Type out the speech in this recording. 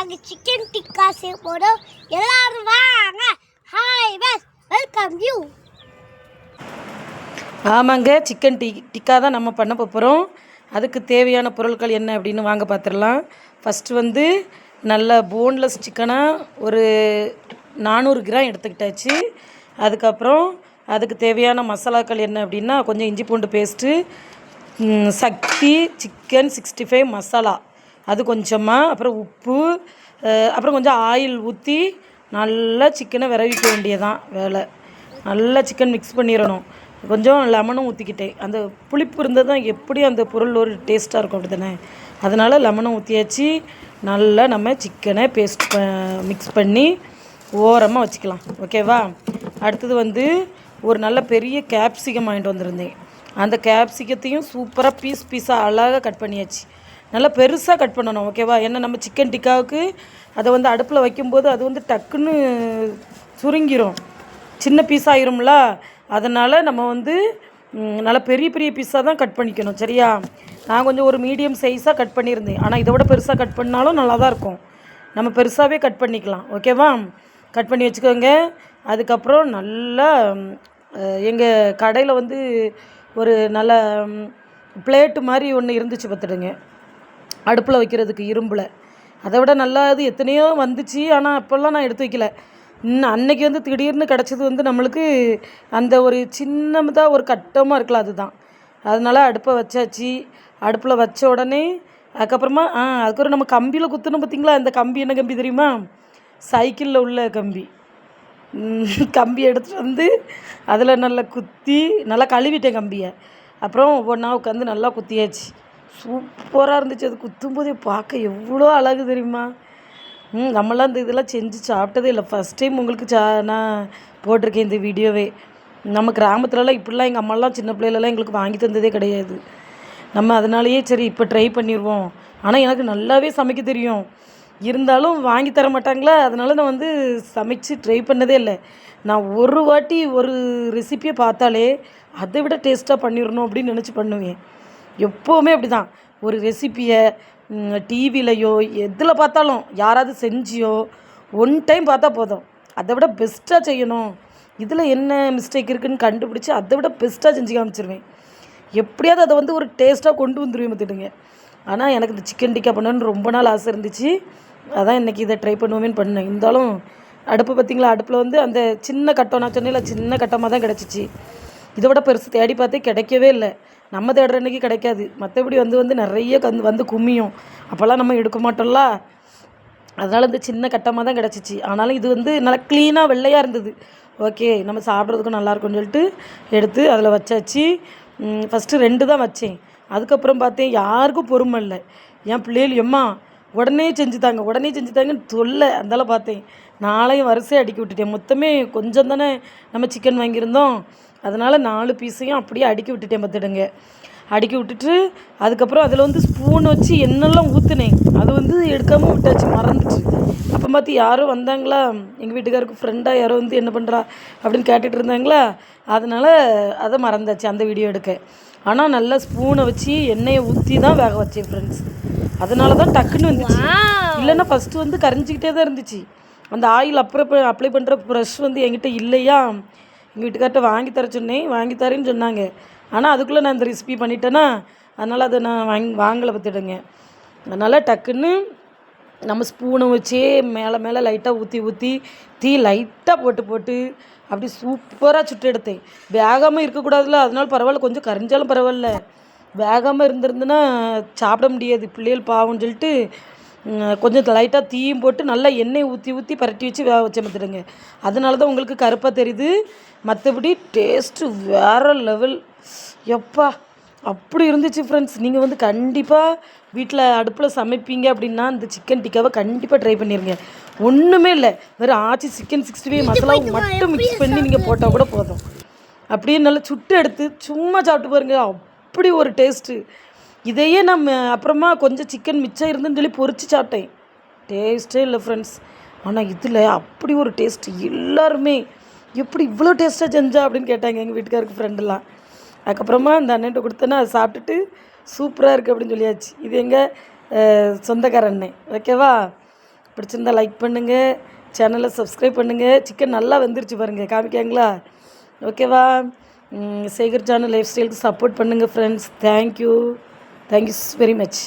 நாங்கள் சிக்கன் டிக்கா செய்ய போகிறோம் எல்லாரும் வாங்க. ஹாய் பஸ் வெல்கம் யூ ஆமாங்க சிக்கன் டி டிக்கா தான் நம்ம பண்ண போகிறோம் அதுக்கு தேவையான பொருட்கள் என்ன அப்படின்னு வாங்க பார்த்துடலாம் ஃபஸ்ட்டு வந்து நல்ல போன்லெஸ் சிக்கனாக ஒரு நானூறு கிராம் எடுத்துக்கிட்டாச்சு. அதுக்கப்புறம் அதுக்கு தேவையான மசாலாக்கள் என்ன அப்படின்னா கொஞ்சம் இஞ்சி பூண்டு paste Sakthi chicken sixty five masala. அது கொஞ்சமாக அப்புறம் உப்பு அப்புறம் கொஞ்சம் ஆயில் ஊற்றி நல்லா சிக்கனை விரவிக்க வேண்டியதான் வேலை. நல்லா சிக்கன் மிக்ஸ் பண்ணிடணும் கொஞ்சம் லெமனும் ஊற்றிக்கிட்டேன் அந்த புளிப்பு இருந்தால் தான் எப்படி அந்த பொருள் ஒரு டேஸ்ட்டாக இருக்கும் அப்படி தானே அதனால் லெமனும் ஊற்றியாச்சு நல்லா நம்ம சிக்கனை பேஸ்ட் ப மிக்ஸ் பண்ணி ஓரமாக வச்சுக்கலாம். ஓகேவா அடுத்தது வந்து ஒரு நல்ல பெரிய கேப்சிகம் வாங்கிட்டு வந்திருந்தேன். அந்த கேப்சிகத்தையும் சூப்பராக பீஸ் பீஸாக அழகாக கட் பண்ணியாச்சு. நல்லா பெருசாக கட் பண்ணணும் ஓகேவா ஏன்னா நம்ம சிக்கன் டிக்காவுக்கு அதை வந்து அடுப்பில் வைக்கும்போது அது வந்து டக்குன்னு சுருங்கிரும். சின்ன பீஸ் ஆயிரும்ல? அதனால் நம்ம வந்து நல்லா பெரிய பெரிய பீஸாக தான் கட் பண்ணிக்கணும் சரியா? நான் கொஞ்சம் ஒரு மீடியம் சைஸாக கட் பண்ணியிருந்தேன். ஆனால் இதை விட பெருசாக கட் பண்ணாலும் நல்லா தான் இருக்கும். நம்ம பெருசாகவே கட் பண்ணிக்கலாம் ஓகேவா கட் பண்ணி வச்சுக்கோங்க. அதுக்கப்புறம் நல்லா எங்கள் கடையில் வந்து ஒரு நல்ல பிளேட்டு மாதிரி ஒன்று இருந்துச்சு பார்த்துடுங்க. அடுப்பில் வைக்கிறதுக்கு இரும்பில். அதை விட நல்லா அது எத்தனையோ வந்துச்சு. ஆனால் அப்போல்லாம் நான் எடுத்து வைக்கல. இன்னும் அன்னைக்கு வந்து திடீர்னு கிடச்சது வந்து நம்மளுக்கு அந்த ஒரு சின்னதாக ஒரு கட்டமாக இருக்கலாம் அதுதான். அதனால் அடுப்பை வச்சாச்சு. அடுப்பில் வச்ச உடனே அதுக்கப்புறமா ஆ அதுக்கப்புறம் நம்ம கம்பியில் குத்துனோம் பார்த்தீங்களா? அந்த கம்பி என்ன கம்பி தெரியுமா? சைக்கிளில் உள்ள கம்பி. கம்பி எடுத்துகிட்டு வந்து அதில் நல்லா குத்தி நல்லா கழுவிட்டேன் கம்பியை. அப்புறம் ஒவ்வொன்றா உட்காந்து நல்லா குத்தியாச்சு. சூப்பராக இருந்துச்சு. அது குத்தும்போதே பார்க்க எவ்வளோ அழகு தெரியுமா? ம் நம்மளாம் இந்த இதெல்லாம் செஞ்சு சாப்பிட்டதே இல்லை. ஃபஸ்ட் டைம் உங்களுக்கு சா நான் போட்டிருக்கேன் இந்த வீடியோவே. நம்ம கிராமத்துலலாம் இப்படிலாம் எங்கள் அம்மாலாம் சின்ன பிள்ளைலலாம் எங்களுக்கு வாங்கி தந்ததே கிடையாது. நம்ம அதனாலேயே சரி இப்போ ட்ரை பண்ணிடுவோம் ஆனால் எனக்கு நல்லாவே சமைக்க தெரியும். இருந்தாலும் வாங்கி தர மாட்டாங்களா? அதனால நான் வந்து சமைச்சு ட்ரை பண்ணதே இல்லை. நான் ஒரு வாட்டி ஒரு ரெசிப்பியை பார்த்தாலே அதை விட டேஸ்ட்டாக பண்ணிடணும் அப்படின்னு நினச்சி பண்ணுவேன். எப்போவுமே அப்படி தான் ஒரு ரெசிப்பியை டிவிலையோ எதில் பார்த்தாலும் யாராவது செஞ்சியோ ஒன் டைம் பார்த்தா போதும். அதை விட பெஸ்ட்டாக செய்யணும். இதில் என்ன மிஸ்டேக் இருக்குதுன்னு கண்டுபிடிச்சி அதை விட பெஸ்ட்டாக செஞ்சு காமிச்சிருவேன். எப்படியாவது அதை வந்து ஒரு டேஸ்ட்டாக கொண்டு வந்துருவேன் பார்த்துடுங்க ஆனால் எனக்கு இந்த சிக்கன் டிக்கா பண்ணணும்னு ரொம்ப நாள் ஆசை இருந்துச்சு. அதான் இன்றைக்கி இதை ட்ரை பண்ணுவோமேன்னு பண்ணேன். இருந்தாலும் அடுப்பு பார்த்திங்களா அடுப்பில் வந்து அந்த சின்ன கட்டம் நான் சொன்னேன்ல சின்ன கட்டமாக தான் கிடச்சிச்சு. இதை விட பெருசு தேடி பார்த்தே கிடைக்கவே இல்லை. நம்ம தேடுற அன்றைக்கி கிடைக்காது. மற்றபடி வந்து வந்து நிறைய கந்து வந்து கும்மியும் அப்போல்லாம் நம்ம எடுக்க மாட்டோம்ல? அதனால் இந்த சின்ன கட்டமாக தான் கிடச்சிச்சு. ஆனாலும் இது வந்து நல்லா க்ளீனாக வெள்ளையாக இருந்தது. ஓகே நம்ம சாப்பிட்றதுக்கும் நல்லாயிருக்கும்னு சொல்லிட்டு எடுத்து அதில் வச்சாச்சு. ஃபஸ்ட்டு ரெண்டு தான் வச்சேன். அதுக்கப்புறம் பார்த்தேன் யாருக்கும் பொறுமை இல்லை. என் பிள்ளைகள் எம்மா உடனே செஞ்சு தாங்க உடனே செஞ்சு தாங்கன்னு தொல்லை அந்தால பார்த்தேன். நாளையும் வரிசையாக அடுக்கி விட்டுட்டேன். மொத்தமே கொஞ்சம் தானே நம்ம சிக்கன் வாங்கியிருந்தோம். அதனால் நாலு பீஸையும் அப்படியே அடுக்கி விட்டுட்டேன் பார்த்துடுங்க. அடுக்கி விட்டுட்டு அதுக்கப்புறம் அதில் வந்து ஸ்பூன் வச்சு என்னெல்லாம் ஊற்றுனேன் அது வந்து எடுக்காமல் விட்டாச்சு மறந்துச்சு அப்போ பார்த்து யாரோ வந்தாங்களா? எங்கள் வீட்டுக்காருக்கு ஃப்ரெண்டாக யாரோ வந்து என்ன பண்ணுறா அப்படின்னு கேட்டுட்டு இருந்தாங்களா? அதனால் அதை மறந்தாச்சு அந்த வீடியோ எடுக்க. ஆனால் நல்லா ஸ்பூனை வச்சு எண்ணெயை ஊற்றி தான் வேக வச்சேன் ஃப்ரெண்ட்ஸ் அதனால தான் டக்குன்னு வந்துச்சு. இல்லைன்னா ஃபஸ்ட்டு வந்து கரைஞ்சிக்கிட்டே தான் இருந்துச்சு. அந்த ஆயில் அப்புறம் அப்ளை பண்ணுற ப்ரஷ் வந்து என்கிட்ட இல்லையா? எங்கள் வீட்டுக்கார்ட்ட வாங்கி தர சொன்னேன். வாங்கி தரேன்னு சொன்னாங்க. ஆனால் அதுக்குள்ளே நான் இந்த ரெசிபி பண்ணிட்டேன்னா அதனால் அதை நான் வாங்கி வாங்கலை பார்த்துடுங்க அதனால் டக்குன்னு நம்ம ஸ்பூனை வச்சே மேலே மேலே லைட்டாக ஊற்றி ஊற்றி தீ லைட்டாக போட்டு போட்டு அப்படி சூப்பராக சுட்டு எடுத்தேன். வேகாமல் இருக்கக்கூடாதுல்ல. அதனால பரவாயில்ல. கொஞ்சம் கரைஞ்சாலும் பரவாயில்ல. வேகாமல் இருந்திருந்துன்னா சாப்பிட முடியாது. பிள்ளைகள் பாவம்னு சொல்லிட்டு கொஞ்சம் லைட்டாக தீயும் போட்டு நல்லா எண்ணெய் ஊற்றி ஊற்றி பரட்டி வச்சு வேக வச்ச பார்த்துடுங்க அதனால தான் உங்களுக்கு கருப்பாக தெரியுது. மற்றபடி டேஸ்ட்டு வேறு லெவல் எப்பா அப்படி இருந்துச்சு ஃப்ரெண்ட்ஸ் நீங்கள் வந்து கண்டிப்பாக வீட்டில் அடுப்பில் சமைப்பீங்க அப்படின்னா இந்த சிக்கன் டிக்காவை கண்டிப்பாக ட்ரை பண்ணிடுங்க ஒன்றுமே இல்லை. வெறும் ஆச்சி சிக்கன் சிக்ஸ்டி ஃபைவ் மசாலாவை மட்டும் மிக்ஸ் பண்ணி நீங்கள் போட்டால் கூட போதும். அப்படியே நல்லா சுட்டு எடுத்து சும்மா சாப்பிட்டு பாருங்க. அப்படி ஒரு டேஸ்ட்டு. இதையே நம்ம அப்புறமா கொஞ்சம் சிக்கன் மிச்சம் இருந்துன்னு சொல்லி பொறிச்சு சாப்பிட்டேன். டேஸ்ட்டே இல்லை ஃப்ரெண்ட்ஸ் ஆனால் இதில் அப்படி ஒரு டேஸ்ட் எல்லாருமே எப்படி இவ்வளோ டேஸ்ட்டாக செஞ்சா? அப்படின்னு கேட்டாங்க எங்கள் வீட்டுக்காருக்கு ஃப்ரெண்டெல்லாம் அதுக்கப்புறமா அந்த அண்ணன்ட்ட கொடுத்தேன்னா அதை சாப்பிட்டுட்டு சூப்பராக இருக்குது அப்படின்னு சொல்லியாச்சு. இது எங்கள் சொந்தக்கார அண்ணன். ஓகேவா பிடிச்சிருந்தா லைக் பண்ணுங்கள் சேனலை சப்ஸ்கிரைப் பண்ணுங்கள் சிக்கன் நல்லா வந்துருச்சு பாருங்கள் காமிக்காங்களா? ஓகேவா சேகர் சேனல் லைஃப் ஸ்டைலுக்கு சப்போர்ட் பண்ணுங்கள் friends thank you thank you very much